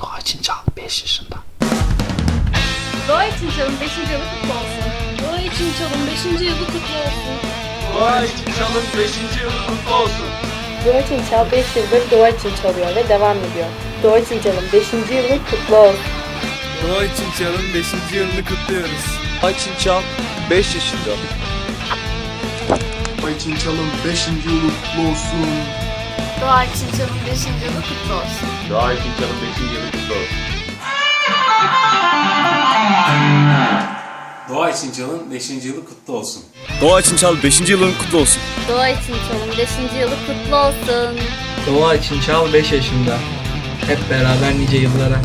Doğa için çal 5 yaşında. Doğa için çalın 5. yılı kutlu olsun. Doğa için çalın 5. yılı kutlu olsun. Doğa için çalın 5. yılı kutlu olsun. Doğa için Çal 5 yıldır Doğa çalıyor ve devam ediyor. Doğa için Çal'ın 5. yılı kutlu olsun. Doğa için Çal'ın 5. yılını kutluyoruz. Doğa için çal 5 yaşında. Doğa için çalın 5. yılı kutlu olsun. Doğa için çalın 5. yılı kutlu olsun. Doğa için çalın 5. yılı kutlu olsun. Doğa için Çal'ın 5. yılı kutlu olsun. Doğa için Çal 5. yılın kutlu olsun. Doğa için çalın 5. yılı kutlu olsun. Doğa için çal 5 yaşında. Hep beraber nice yıllara.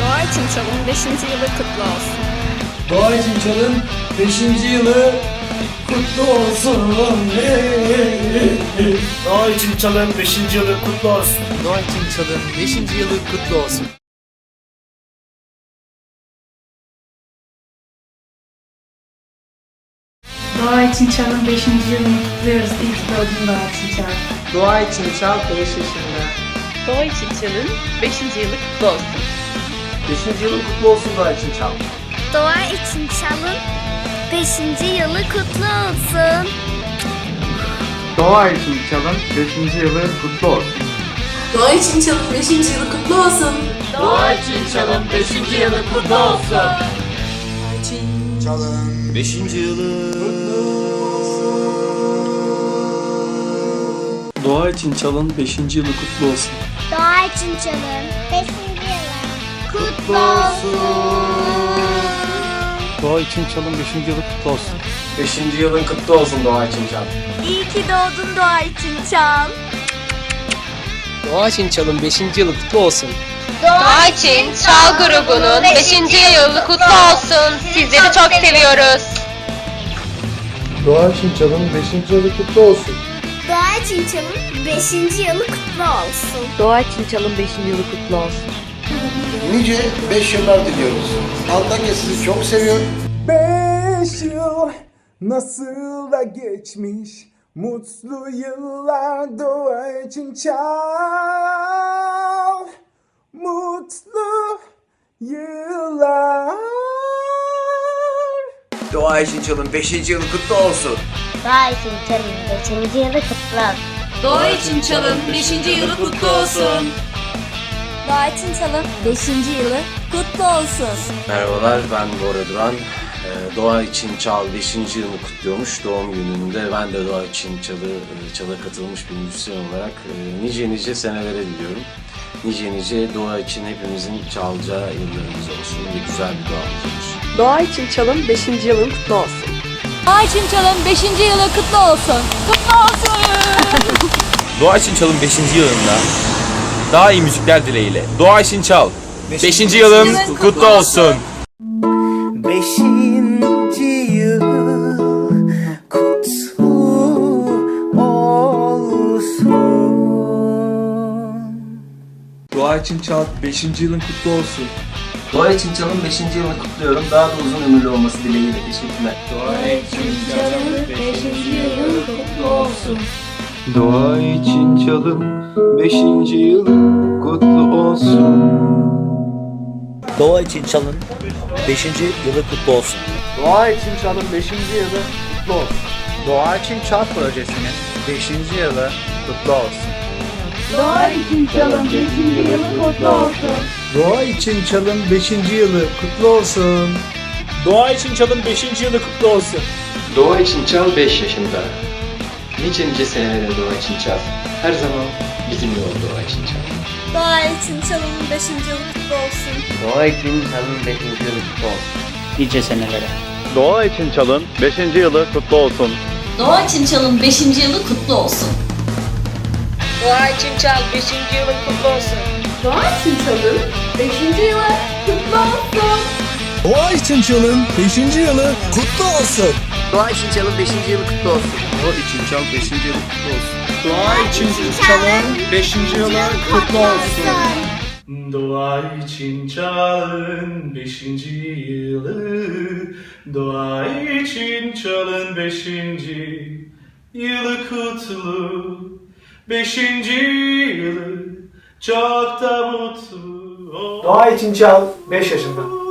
Doğa için çalın 5. yılı kutlu olsun. Doğa için çalın 5. yılı kutlu olsun. Doğa için çalın 5. yılı kutlu olsun. Doğa için çalın 5. yılı kutlu olsun. Doğa için Çal'ın 5. yılını kutluyoruz. İyi ki doğdun Doğa için Çal. Doğa için çal 5 yaşında. Doğa için Çal'ın 5. yılı kutlu olsun. 5. yılın kutlu olsun Doğa için çal. Doğa için çalın 5. yılı kutlu olsun. Doğa için çalın 5. yılı kutlu olsun. Doğa için Çal'ın 5. yılı kutlu olsun. Doğa için çalın 5. yılı kutlu olsun. Çalın 5. yılı. Doğa için çalın 5. yılı kutlu olsun. Doğa için çalın 5. yılı kutlu olsun. Doğa için çalın 5. yılı kutlu olsun. 5. yılın kutlu olsun Doğa için çal. İyi ki doğdun Doğa için çal. Doğa için çalın 5. yılı kutlu olsun. Doğa için Çal grubunun 5. yılı kutlu olsun. Sizleri çok seviyoruz. Doğa için çalın 5. yılı kutlu olsun. Doğa için çalın 5. yılı kutlu olsun. Doğa için Çal'ın 5. yılı kutlu olsun. Nice 5 yıllar diliyoruz. Antakya sizi çok seviyor. 5 yıl nasıl da geçmiş Mutlu yıllar doğa için çal Mutlu yıllar Doğa için çalın 5. yılı kutlu olsun. Doğa için çalın 5. yılı kutlu olsun. Doğa için Çalın 5. yılı kutlu olsun. Doğa için çalın 5. yılı kutlu olsun. Merhabalar ben Bora Duran. Ee, Doğa için Çal 5. yılını kutluyormuş doğum gününde. Ben de Doğa için Çal'ı, e, Çal'a katılmış bir müzisyen olarak e, nice nice senelere diliyorum. Nice nice Doğa için hepimizin çalacağı yıllarımız olsun ve güzel bir doğamız olsun. Doğa için Çal'ın 5. yılın kutlu olsun. Doğa için Çalın 5. yılı kutlu olsun. Kutlu olsun. Doğa için Çal'ın 5. yılında daha iyi müzikler dileğiyle. Doğa için Çal 5. yılın kutlu olsun. 5. yıl kutlu olsun Doğa için Çal 5. yılın kutlu olsun. Doğa için çalın 5. yılını kutluyorum. Daha da uzun ömürlü olması dileğiyle. Teşekkürler. Doğa için Çal'ın 5. yılın kutlu olsun. Doğa için çalın 5. yılı kutlu olsun Doğa için çalın 5. yılı kutlu olsun. Doğa için çalın 5. yılı kutlu olsun. Doğa için çal projesinin 5. yılı kutlu olsun. Doğa için çalın 5. yılı kutlu olsun Doğa için çalın 5. yılı kutlu olsun Doğa için Çal'ın 5. yılı kutlu olsun. Doğa için çal 5 yaşında. Nice nice senelere Doğa için çal. Her zaman bizimle ol Doğa için çal. Doğa için çalın 5. yılı kutlu olsun. Doğa için çalın 5. yılı kutlu olsun. Nice senelere. Doğa için Çal'ın 5. yılı kutlu olsun. Doğa için Çalın 5. yılı kutlu olsun. Doğa için Çal 5. yılı kutlu olsun. Doğa için çalın 5. yılı kutlu olsun. Doğa için çalın 5. yılı kutlu olsun Doğa için çalın 5. yılı kutlu olsun. Doğa için Çal 5. yılı kutlu olsun. Doğa için çalın 5. yılı kutlu olsun Doğa için çalın 5. yılı Doğa için çalın 5. yılı kutlu 5. yılı çok da mutlu Doğa için çal 5 yaşında.